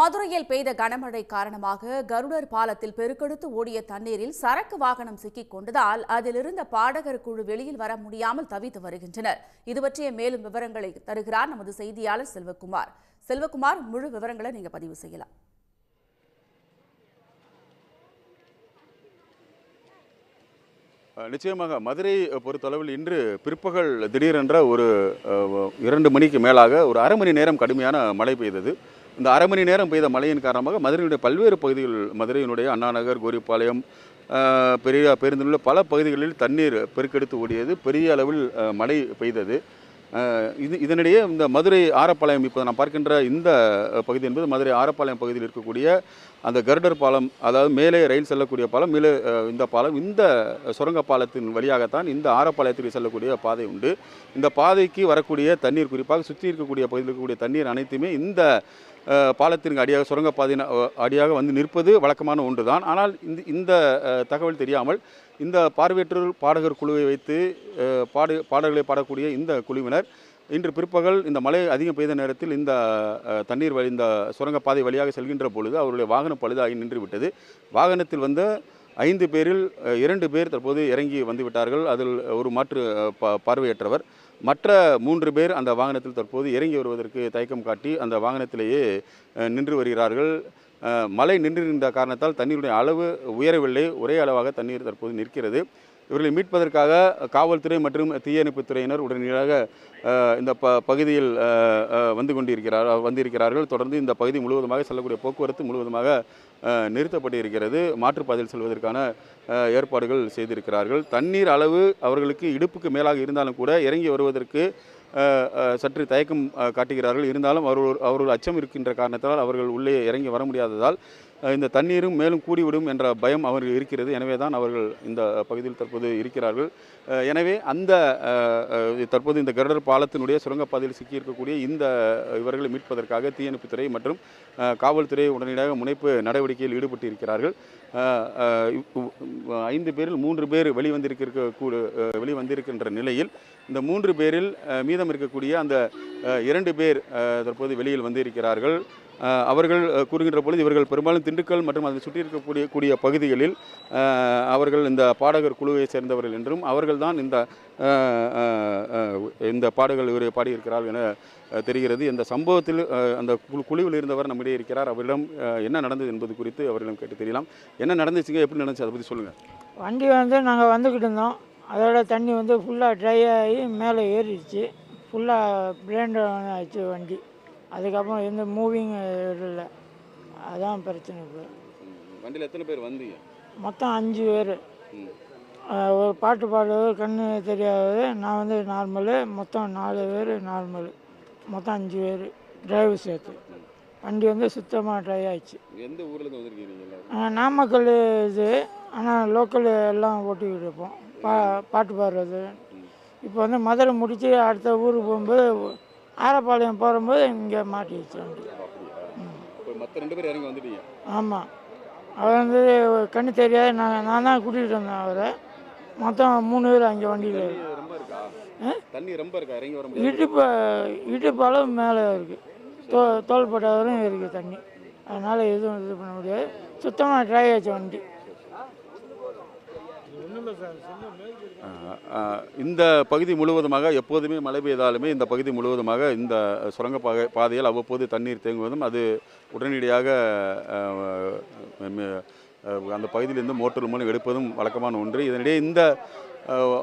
மதுரையில் பெய்த கனமழை காரணமாக கருடர் பாலத்தில் பெருக்கெடுத்து ஓடிய தண்ணீரில் சரக்கு வாகனம் சிக்கிக் கொண்டதால் அதிலிருந்த பாடகர் குழு வெளியில் வர முடியாமல் தவித்து வருகின்றனர். இது பற்றிய மேலும் விவரங்களை தருகிறார் நமது செய்தியாளர் செல்வகுமார். செல்வகுமார் முழு விவரங்களை நீங்க பதிவு செய்யலாம். நிச்சயமாக மதுரை பொறுத்தளவில் இன்று பிற்பகல் திடீரென்ற ஒரு இரண்டு மணிக்கு மேலாக ஒரு அரை மணி நேரம் கடுமையான மழை பெய்தது. இந்த அரை மணி நேரம் பெய்த மழையின் காரணமாக மதுரையினுடைய பல்வேறு பகுதிகள் மதுரையினுடைய அண்ணாநகர் கோரிப்பாளையம் பெரிய பேருந்தில் உள்ள பல பகுதிகளில் தண்ணீர் பெருக்கெடுத்து ஓடியது. பெரிய அளவில் மழை பெய்தது. இது இதனிடையே இந்த மதுரை ஆரப்பாளையம் இப்போ நான் பார்க்கின்ற இந்த பகுதி என்பது மதுரை ஆரப்பாளையம் பகுதியில் இருக்கக்கூடிய அந்த கர்டர் பாலம் அதாவது மேலே ரயில் செல்லக்கூடிய பாலம் மேலே இந்த பாலம் இந்த சுரங்க பாலத்தின் வழியாகத்தான் இந்த ஆரப்பாளையத்திற்கு செல்லக்கூடிய பாதை உண்டு. இந்த பாதைக்கு வரக்கூடிய தண்ணீர் குறிப்பாக சுற்றி இருக்கக்கூடிய பகுதியில் இருக்கக்கூடிய தண்ணீர் அனைத்துமே இந்த பாலத்திற்கு அடியாக சுரங்கப்பாதையின் அடியாக வந்து நிற்பது வழக்கமான ஒன்று தான் ஆனால் இந்த இந்த தகவல் தெரியாமல் இந்த பார்வையற்றோர் பாடகர் குழுவை வைத்து பாடு பாடல்களை பாடக்கூடிய இந்த குழுவினர் இன்று பிற்பகல் இந்த மழை அதிகம் பெய்த நேரத்தில் இந்த தண்ணீர் வழி இந்த சுரங்கப்பாதை வழியாக செல்கின்ற பொழுது அவருடைய வாகனம் பழுதாகி நின்றுவிட்டது. வாகனத்தில் வந்த ஐந்து பேரில் இரண்டு பேர் தற்போது இறங்கி வந்து விட்டார்கள் அதில் ஒரு மாற்று ப பார்வையற்றவர். மற்ற மூன்று பேர் அந்த வாகனத்தில் தற்போது இறங்கி வருவதற்கு தயக்கம் காட்டி அந்த வாகனத்திலேயே நின்று வருகிறார்கள். மழை நின்று நின்ற காரணத்தால் தண்ணீருடைய அளவு உயரவில்லை. ஒரே அளவாக தண்ணீர் தற்போது நிற்கிறது. இவர்களை மீட்பதற்காக காவல்துறை மற்றும் தீயணைப்புத் துறையினர் உடனடியாக இந்த ப பகுதியில் வந்து கொண்டிருக்கிறார் வந்திருக்கிறார்கள். தொடர்ந்து இந்த பகுதி முழுவதுமாக செல்லக்கூடிய போக்குவரத்து முழுவதுமாக நிறுத்தப்பட்டிருக்கிறது. மாற்றுப்பாதையில் செல்வதற்கான ஏற்பாடுகள் செய்திருக்கிறார்கள். தண்ணீர் அளவு அவர்களுக்கு இடுப்புக்கு மேலாக இருந்தாலும் கூட இறங்கி வருவதற்கு சற்று தயக்கம் காட்டுகிறார்கள். இருந்தாலும் அவர்கள் அவர்கள் அச்சம் இருக்கின்ற காரணத்தால் அவர்கள் உள்ளே இறங்கி வர முடியாததால் இந்த தண்ணீரும் மேலும் கூடிவிடும் என்ற பயம் அவர்கள் இருக்கிறது. எனவே தான் அவர்கள் இந்த பகுதியில் தற்போது இருக்கிறார்கள். எனவே அந்த தற்போது இந்த கருடர் பாலத்தினுடைய சுரங்கப்பாதையில் சிக்கியிருக்கக்கூடிய இந்த இவர்களை மீட்பதற்காக தீயணைப்புத்துறை மற்றும் காவல்துறை உடனடியாக முனைப்பு நடவடிக்கையில் ஈடுபட்டு இருக்கிறார்கள் ஐந்து பேரில் மூன்று பேர் வெளிவந்திருக்க கூட வெளிவந்திருக்கின்ற நிலையில் இந்த மூன்று பேரில் மீதம் இருக்கக்கூடிய அந்த இரண்டு பேர் தற்போது வெளியில் வந்திருக்கிறார்கள். அவர்கள் கூறுகின்ற பொழுது இவர்கள் பெரும்பாலும் திண்டுக்கல் மற்றும் அதை சுற்றி இருக்கக்கூடிய கூடிய பகுதிகளில் அவர்கள் இந்த பாடகர் குழுவை சேர்ந்தவர்கள் என்றும் அவர்கள்தான் இந்த இந்த பாடல்கள் இவர் பாடியிருக்கிறார்கள் என தெரிகிறது. இந்த சம்பவத்தில் அந்த குழுவில் இருந்தவர் நம்மிடையே இருக்கிறார். அவரிடம் என்ன நடந்தது என்பது குறித்து அவரிடம் கேட்டு தெரியலாம். என்ன நடந்துச்சுங்க எப்படி நடந்துச்சு அதை பற்றி சொல்லுங்கள் வண்டி வந்து நாங்கள் வந்துக்கிட்டு இருந்தோம். அதோட தண்ணி வந்து ஃபுல்லாக ட்ரை ஆகி மேலே ஏறிடுச்சு. ஃபுல்லாக பிளேண்ட் ஆச்சு வண்டி. அதுக்கப்புறம் எந்த மூவிங் இல்லை. அதான் பிரச்சனை இப்போ. வண்டியில் எத்தனை பேர் வந்தீங்க? மொத்தம் அஞ்சு பேர். ஒரு பாட்டு பாடுறது கண்ணு தெரியாதது நான் வந்து நார்மலு மொத்தம் நாலு பேர் நார்மலு. மொத்தம் அஞ்சு பேர் டிரைவர் சேர்த்து. வண்டி வந்து சுத்தமாக ட்ரை ஆயிடுச்சு. எந்த ஊர்லேருந்து வந்திருக்கீங்க நாமக்கல் இது. ஆனால் லோக்கல் எல்லாம் ஓட்டிக்கிட்டு இருப்போம். பா பாட்டு பாடுறது. இப்போ வந்து மதுரை முடித்து அடுத்த ஊருக்கு போகும்போது ஆரப்பாளையம் போகும்போது இங்கே மாட்டிடுச்சு வண்டி மற்ற ரெண்டு பேர் இறங்கி வந்துட்டீங்க. ஆமாம் அவர் வந்து கண்ணு தெரியாது நான் நான் தான் கூட்டிகிட்டு வந்தேன் அவரை. மொத்தம் மூணு பேர் அங்கே வண்டியில் தண்ணி ரொம்ப இருக்கா? இறங்கி வர இடுப்பு இடுப்பு அளவு மேலே இருக்குது தோ தோள்பட்ட வரையும் இருக்குது தண்ணி. அதனால் எதுவும் இது பண்ண முடியாது. சுத்தமாக ட்ரை ஆச்சு வண்டி. இந்த பகுதி முழுவதுமாக எப்போதுமே மழை பெய்தாலுமே இந்த பகுதி முழுவதுமாக இந்த சுரங்க பாதை பாதையில் அவ்வப்போது தண்ணீர் தேங்குவதும் அது உடனடியாக அந்த பகுதியிலிருந்து மோட்டர் மூலம் எடுப்பதும் வழக்கமான ஒன்று. இதனிடையே இந்த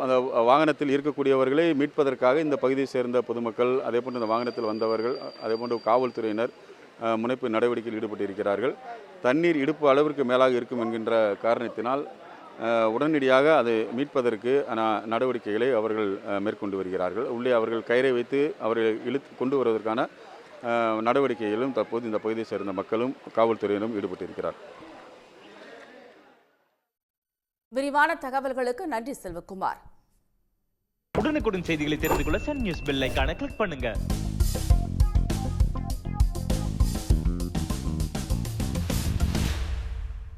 அந்த வாகனத்தில் இருக்கக்கூடியவர்களை மீட்பதற்காக இந்த பகுதியை சேர்ந்த பொதுமக்கள் அதே போன்று இந்த வாகனத்தில் வந்தவர்கள் அதே போன்று காவல்துறையினர் முனைப்பு நடவடிக்கையில் ஈடுபட்டு இருக்கிறார்கள் தண்ணீர் இடுப்பு அளவிற்கு மேலாக இருக்கும் என்கின்ற காரணத்தினால் உடனடியாக அதை மீட்பதற்கு நடவடிக்கைகளை அவர்கள் மேற்கொண்டு வருகிறார்கள். உள்ளே அவர்கள் கயிறை வைத்து அவர்களை இழுத்து கொண்டு வருவதற்கான அஹ், நடவடிக்கைகளிலும் தற்போது இந்த பகுதியை சேர்ந்த மக்களும் காவல்துறையினரும் ஈடுபட்டு இருக்கிறார் விரிவான தகவல்களுக்கு நன்றி செல்வகுமார். உடனுக்குடன் செய்திகளை தெரிந்து கொள்ள சன் நியூஸ் பெல் ஐகானை கிளிக் பண்ணுங்க.